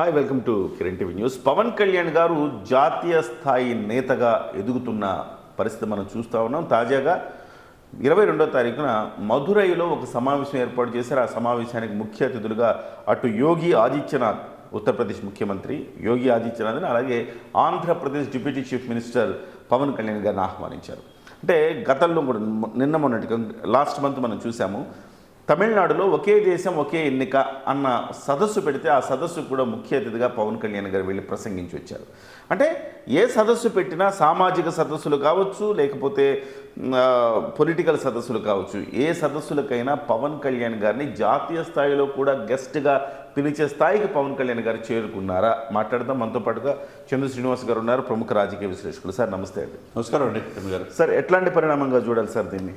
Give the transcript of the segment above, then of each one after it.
Hi welcome to Kiran TV news Pawan Kalyan garu జాతీయ స్థాయి నేతగా ఎదుగుతున్న పరిస్థితి మనం చూస్తూ ఉన్నాం. తాజాగా ఇరవై రెండో తారీఖున మధురైలో ఒక సమావేశం ఏర్పాటు చేశారు. ఆ సమావేశానికి ముఖ్య అతిథులుగా అటు యోగి ఆదిత్యనాథ్ ఉత్తరప్రదేశ్ ముఖ్యమంత్రి యోగి ఆదిత్యనాథ్ని అలాగే Andhra Pradesh deputy chief minister Pawan Kalyan గారిని ఆహ్వానించారు. అంటే గతంలో కూడా నిన్న మొన్నటి లాస్ట్ మంత్ మనం చూసాము. తమిళనాడులో ఒకే దేశం ఒకే ఎన్నిక అన్న సదస్సు పెడితే ఆ సదస్సుకు కూడా ముఖ్య అతిథిగా పవన్ కళ్యాణ్ గారు వెళ్ళి ప్రసంగించి వచ్చారు. అంటే ఏ సదస్సు పెట్టినా సామాజిక సదస్సులు కావచ్చు లేకపోతే పొలిటికల్ సదస్సులు కావచ్చు ఏ సదస్సులకైనా పవన్ కళ్యాణ్ గారిని జాతీయ స్థాయిలో కూడా గెస్ట్గా పిలిచే స్థాయికి పవన్ కళ్యాణ్ గారు చేరుకున్నారా? మాట్లాడదాం. మనతో పాటుగా చంద్ర శ్రీనివాస్ గారు ఉన్నారు ప్రముఖ రాజకీయ విశ్లేషకులు. సార్ నమస్తే అండి. నమస్కారం అండి సార్ ఎట్లాంటి పరిణామంగా చూడాలి సార్ దీన్ని?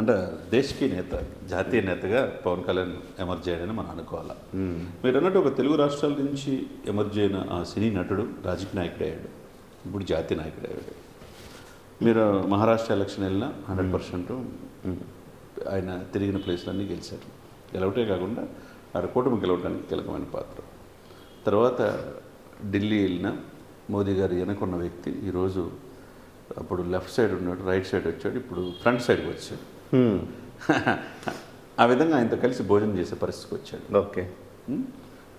అంటే దేశకి నేత జాతీయ నేతగా పవన్ కళ్యాణ్ ఎమర్జ్ అయ్యాడని మనం అనుకోవాలా. మీరు అన్నట్టు ఒక తెలుగు రాష్ట్రాల నుంచి ఎమర్జ్ అయిన ఆ సినీ నటుడు రాజకీయ నాయకుడు అయ్యాడు. ఇప్పుడు జాతీయ నాయకుడు అయ్యాడు. మీరు మహారాష్ట్ర ఎలక్షన్ వెళ్ళినా హండ్రెడ్ పర్సెంట్ ఆయన తిరిగిన ప్లేస్లన్నీ గెలిచారు. గెలవటే కాకుండా ఆడ కూటమి గెలవడానికి కీలకమైన పాత్ర. తర్వాత ఢిల్లీ వెళ్ళిన మోదీ గారు వెనకున్న వ్యక్తి ఈరోజు అప్పుడు లెఫ్ట్ సైడ్ ఉన్నాడు రైట్ సైడ్ వచ్చాడు ఇప్పుడు ఫ్రంట్ సైడ్కి వచ్చాడు. ఆ విధంగా ఆయనతో కలిసి భోజనం చేసే పరిస్థితికి వచ్చాడు. ఓకే ఉం?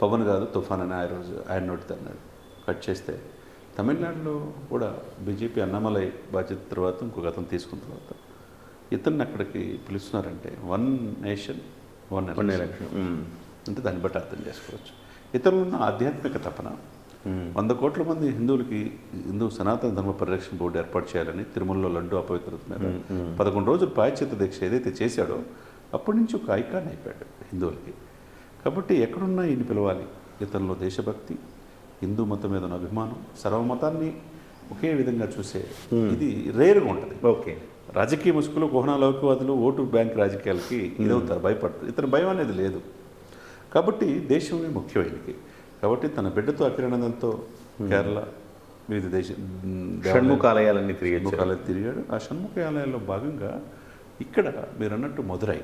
పవన్ కాదు తుఫాన్ అని ఆ రోజు ఆయన నోటితో అన్నాడు. కట్ చేస్తే తమిళనాడులో కూడా బీజేపీ అన్నమలై బాధ్యత తర్వాత ఇంకొక అతను తీసుకున్న తర్వాత ఇతన్ని అక్కడికి పిలుస్తున్నారంటే one nation one election. Election. అంటే దాన్ని బట్టి అర్థం చేసుకోవచ్చు. ఇతరులు ఉన్న ఆధ్యాత్మిక తపన వంద కోట్ల మంది హిందువులకి హిందూ సనాతన ధర్మ పరిరక్షణ బోర్డు ఏర్పాటు చేయాలని తిరుమలలో లడ్డు అపవిత్రత మీద పదకొండు రోజులు పాయచిత్త దీక్ష ఏదైతే చేశాడో అప్పటి నుంచి ఒక ఐకాన్ అయిపోయాడు హిందువులకి. కాబట్టి ఎక్కడున్నా ఈయన పిలవాలి. ఇతరులో దేశభక్తి హిందూ మతం మీద ఉన్న అభిమానం సర్వమతాన్ని ఒకే విధంగా చూసే ఇది రేరుగా ఉంటుంది. ఓకే. రాజకీయ ముసుగులు కుహనా లౌకికవాదులు ఓటు బ్యాంక్ రాజకీయాలకి ఇదవుతారు భయపడతారు. ఇతని భయం అనేది లేదు. కాబట్టి దేశమే ముఖ్యమైనది కాబట్టి తన బిడ్డతో అఖిరానందంతో కేరళ వివిధ దేశ షణ్ముఖాలయాలన్నీ తిరిగి షణ్ముఖాలయం తిరిగాడు ఆ షణ్ముఖాలయాల్లో భాగంగా ఇక్కడ మీరు అన్నట్టు మధురై.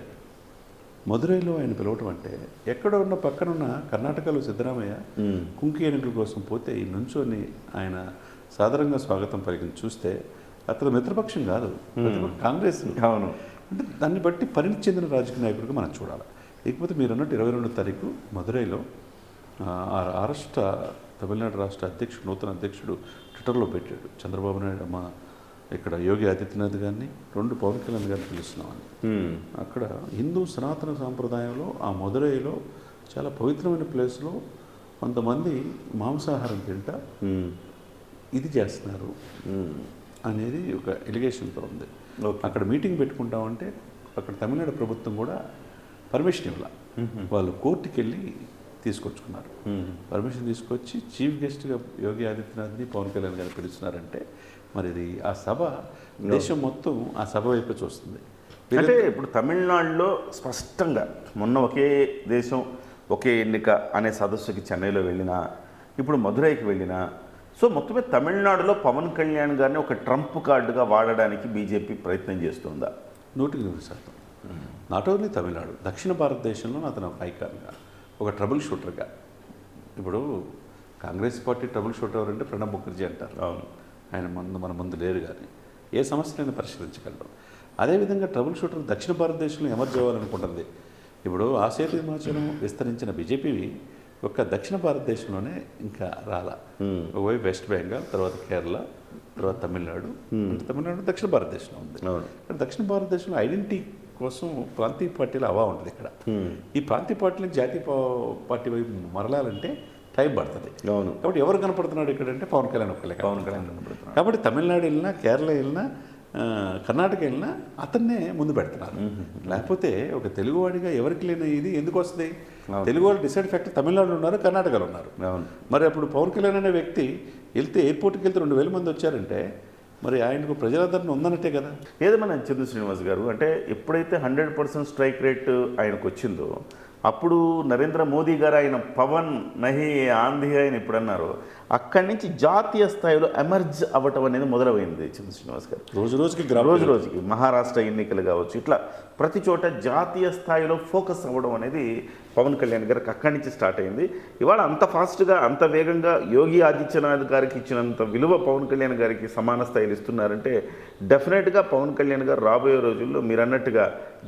మధురైలో ఆయన పిలవటం అంటే ఎక్కడ ఉన్న పక్కన ఉన్న కర్ణాటకలో సిద్ధరామయ్య కుంకి ఎన్నికల కోసం పోతే ఈ నుంచొని ఆయన సాధారణంగా స్వాగతం పలికిన చూస్తే అతను మిత్రపక్షం కాదు కాంగ్రెస్ అవును. అంటే దాన్ని బట్టి పరిణితి చెందిన రాజకీయ నాయకుడిగా మనం చూడాలి. ఇకపోతే మీరు అన్నట్టు ఇరవై రెండో తారీఖు ఆ రాష్ట్ర తమిళనాడు రాష్ట్ర అధ్యక్షుడు నూతన అధ్యక్షుడు ట్విట్టర్లో పెట్టాడు చంద్రబాబు నాయుడు మా ఇక్కడ యోగి ఆదిత్యనాథ్ గారిని రెండు పవన్ కళ్యాణ్ గారిని పిలుస్తున్నామని. అక్కడ హిందూ సనాతన సాంప్రదాయంలో ఆ మదురైలో చాలా పవిత్రమైన ప్లేస్లో కొంతమంది మాంసాహారం తింటా. ఇది చేస్తున్నారు. అనేది ఒక ఎలిగేషన్తో ఉంది. అక్కడ మీటింగ్ పెట్టుకుంటామంటే అక్కడ తమిళనాడు ప్రభుత్వం కూడా పర్మిషన్ ఇవ్వాల వాళ్ళు కోర్టుకి వెళ్ళి తీసుకొచ్చుకున్నారు. పర్మిషన్ తీసుకొచ్చి చీఫ్ గెస్ట్గా యోగి ఆదిత్యనాథ్ని పవన్ కళ్యాణ్ గారు పిలుస్తున్నారంటే మరి ఇది ఆ సభ దేశం మొత్తం ఆ సభ వైపు చూస్తుంది. అంటే ఇప్పుడు తమిళనాడులో స్పష్టంగా మొన్న ఒకే దేశం ఒకే ఎన్నిక అనే సదస్సుకి చెన్నైలో వెళ్ళినా ఇప్పుడు మధురైకి వెళ్ళినా సో మొత్తం మీద తమిళనాడులో పవన్ కళ్యాణ్ గారిని ఒక ట్రంప్ కార్డుగా వాడడానికి బీజేపీ ప్రయత్నం చేస్తుందా? నూటికి నూరు శాతం. నాట్ ఓన్లీ తమిళనాడు దక్షిణ భారతదేశంలో అతను ఒక ఐకాన్గా ఒక ట్రబుల్ షూటర్గా. ఇప్పుడు కాంగ్రెస్ పార్టీ ట్రబుల్ షూటర్ ఎవరంటే ప్రణబ్ ముఖర్జీ అంటారు. అవును. ఆయన ముందు మన ముందు లేరు కానీ ఏ సమస్యనైనా పరిష్కరించగలరు. అదేవిధంగా ట్రబుల్ షూటర్ దక్షిణ భారతదేశంలో ఎమర్జ్ అవ్వాలనుకుంటుంది. ఇప్పుడు ఆసేతు హిమాచలం విస్తరించిన బీజేపీ ఒక్క దక్షిణ భారతదేశంలోనే ఇంకా రాల. ఒకవైపు వెస్ట్ బెంగాల్ తర్వాత కేరళ తర్వాత తమిళనాడు తమిళనాడు దక్షిణ భారతదేశంలో ఉంది. దక్షిణ భారతదేశంలో ఐడెంటిటీ కోసం ప్రాంతీయ పార్టీల అవా ఉంటుంది ఇక్కడ. ఈ ప్రాంతీయ పార్టీలకు జాతీయ పార్టీ వైపు మరలాలంటే టైం పడుతుంది. అవును. కాబట్టి ఎవరు కనపడుతున్నాడు ఇక్కడ అంటే పవన్ కళ్యాణ్ ఒక్కలే పవన్ కళ్యాణ్ కనపడుతున్నాడు. కాబట్టి తమిళనాడు వెళ్ళినా కేరళ వెళ్ళినా కర్ణాటక వెళ్ళినా అతన్నే ముందు పెడుతున్నారు. లేకపోతే ఒక తెలుగువాడిగా ఎవరికి లేని ఇది ఎందుకు వస్తుంది? తెలుగు వాళ్ళు డిసైడ్ ఫ్యాక్టర్ తమిళనాడులో ఉన్నారు కర్ణాటకలో ఉన్నారు. మరి అప్పుడు పవన్ కళ్యాణ్ అనే వ్యక్తి వెళ్తే ఎయిర్పోర్ట్కి వెళ్తే రెండు వేల మంది వచ్చారంటే మరి ఆయనకు ప్రజాదరణ ఉందన్నట్టే కదా? ఏదేమన్నా చంద్ర శ్రీనివాస్ గారు? అంటే ఎప్పుడైతే హండ్రెడ్ పర్సెంట్ స్ట్రైక్ రేట్ ఆయనకు వచ్చిందో అప్పుడు నరేంద్ర మోదీ గారు ఆయన పవన్ నహి ఆంధీ ఆయన ఇప్పుడు అన్నారు అక్కడి నుంచి జాతీయ స్థాయిలో ఎమర్జ్ అవ్వటం అనేది మొదలైంది చంద్ర శ్రీనివాస్ గారు. రోజు రోజుకి గ్రామ రోజు రోజుకి మహారాష్ట్ర ఎన్నికలు కావచ్చు ఇట్లా ప్రతి చోట జాతీయ స్థాయిలో ఫోకస్ అవ్వడం అనేది పవన్ కళ్యాణ్ గారికి అక్కడి నుంచి స్టార్ట్ అయింది. ఇవాళ అంత ఫాస్ట్గా అంత వేగంగా యోగి ఆదిత్యనాథ్ గారికి ఇచ్చినంత విలువ పవన్ కళ్యాణ్ గారికి సమాన స్థాయిలు ఇస్తున్నారంటే డెఫినెట్గా పవన్ కళ్యాణ్ గారు రాబోయే రోజుల్లో మీరు అన్నట్టుగా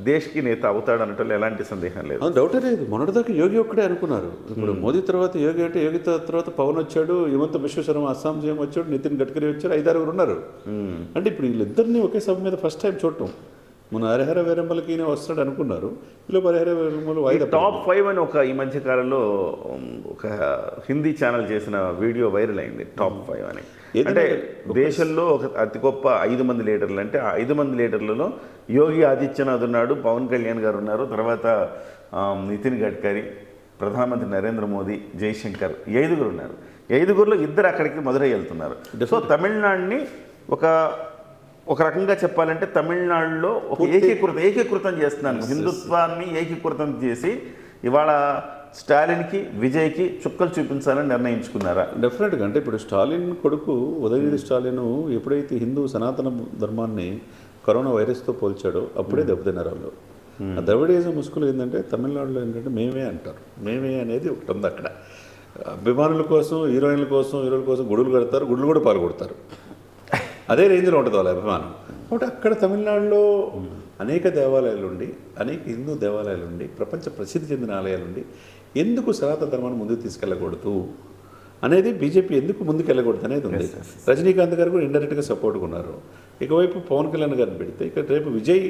దేశ్కి నేత అవుతాడనటంలో ఎలాంటి సందేహం లేదు. డౌటే లేదు మొన్నటిదాకా యోగి ఒక్కడే అనుకున్నారు. ఇప్పుడు మోదీ తర్వాత యోగి అంటే యోగి తర్వాత పవన్ వచ్చాడు హిమంత విశ్వేశ్వరం అస్సాం సీఎం వచ్చాడు నితిన్ గడ్కరీ వచ్చారు ఐదారుగురు ఉన్నారు. అంటే ఇప్పుడు వీళ్ళిద్దరిని ఒకే సభ మీద ఫస్ట్ టైం చూడటం. మన హరిహర వీరంబలకి వస్తాడు అనుకున్నారు వీళ్ళు హరిహర వీరంబలు టాప్ ఫైవ్ అని ఒక ఈ మధ్య కాలంలో ఒక హిందీ ఛానల్ చేసిన వీడియో వైరల్ అయింది టాప్ ఫైవ్ అని. అంటే దేశంలో ఒక అతి గొప్ప ఐదు మంది లీడర్లు అంటే ఆ ఐదు మంది లీడర్లలో యోగి ఆదిత్యనాథ్ ఉన్నాడు పవన్ కళ్యాణ్ గారు ఉన్నారు తర్వాత నితిన్ గడ్కరీ ప్రధానమంత్రి నరేంద్ర మోదీ జైశంకర్ ఈ ఐదుగురు ఉన్నారు. ఐదుగురులో ఇద్దరు అక్కడికి మదురై వెళ్తున్నారు. సో తమిళనాడుని ఒక ఒక రకంగా చెప్పాలంటే తమిళనాడులో ఒక ఏకీకృత ఏకీకృతం చేస్తున్నాను. హిందుత్వాన్ని ఏకీకృతం చేసి ఇవాళ స్టాలిన్కి విజయ్కి చుక్కలు చూపించాలని నిర్ణయించుకున్నారా? డెఫినెట్గా అంటే ఇప్పుడు స్టాలిన్ కొడుకు ఉదయనిధి స్టాలిన్ ఎప్పుడైతే హిందూ సనాతన ధర్మాన్ని కరోనా వైరస్తో పోల్చాడో అప్పుడే దెబ్బతిన్నారు వాళ్ళు ఆ ద్రవిడీజం ముసుగులు ఏంటంటే తమిళనాడులో ఏంటంటే మేమే అంటారు. మేమే అనేది ఒకటి ఉంది అక్కడ. అభిమానుల కోసం హీరోయిన్ల కోసం హీరోల కోసం గుడులు కడతారు గుడులు కూడా పాల్గొడతారు. అదే రేంజ్లో ఉంటుంది వాళ్ళ అభిమానం. కాబట్టి అక్కడ తమిళనాడులో అనేక దేవాలయాలు ఉండి అనేక హిందూ దేవాలయాలు ఉండి ప్రపంచ ప్రసిద్ధి చెందిన ఆలయాలు ఉండి ఎందుకు సనాతన ధర్మాన్ని ముందుకు తీసుకెళ్ళకూడదు అనేది బీజేపీ ఎందుకు ముందుకు వెళ్ళకూడదు అనేది ఉంది. రజనీకాంత్ గారు కూడా ఇండైరెక్ట్గా సపోర్ట్గా ఉన్నారు. ఇకవైపు పవన్ కళ్యాణ్ గారిని పెడితే ఇక రేపు విజయ్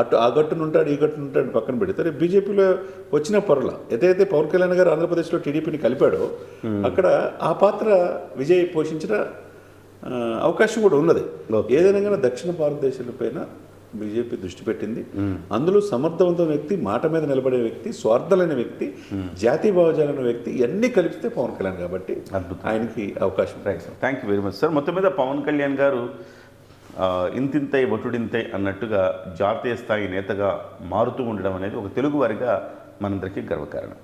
అటు ఆ గట్టును ఉంటాడు ఈ గట్టును ఉంటాడు పక్కన పెడితే రేపు బీజేపీలో వచ్చిన పొరల ఏదైతే పవన్ కళ్యాణ్ గారు ఆంధ్రప్రదేశ్లో టీడీపీని కలిపాడో అక్కడ ఆ పాత్ర విజయ్ పోషించిన అవకాశం కూడా ఉన్నది. ఏదైనా కానీ దక్షిణ భారతదేశంలో పైన బీజేపీ దృష్టి పెట్టింది. అందులో సమర్థవంతమైన వ్యక్తి మాట మీద నిలబడే వ్యక్తి స్వార్థలైన వ్యక్తి జాతీయ భావజాలైన వ్యక్తి ఇవన్నీ కలిపితే పవన్ కళ్యాణ్ కాబట్టి. ఆయనకి అవకాశం thank you very much sir మొత్తం మీద పవన్ కళ్యాణ్ గారు ఇంతింతై వటుడింతై అన్నట్టుగా జాతీయ స్థాయి నేతగా మారుతూ ఉండడం అనేది ఒక తెలుగు వారిగా మనందరికీ గర్వకారణం.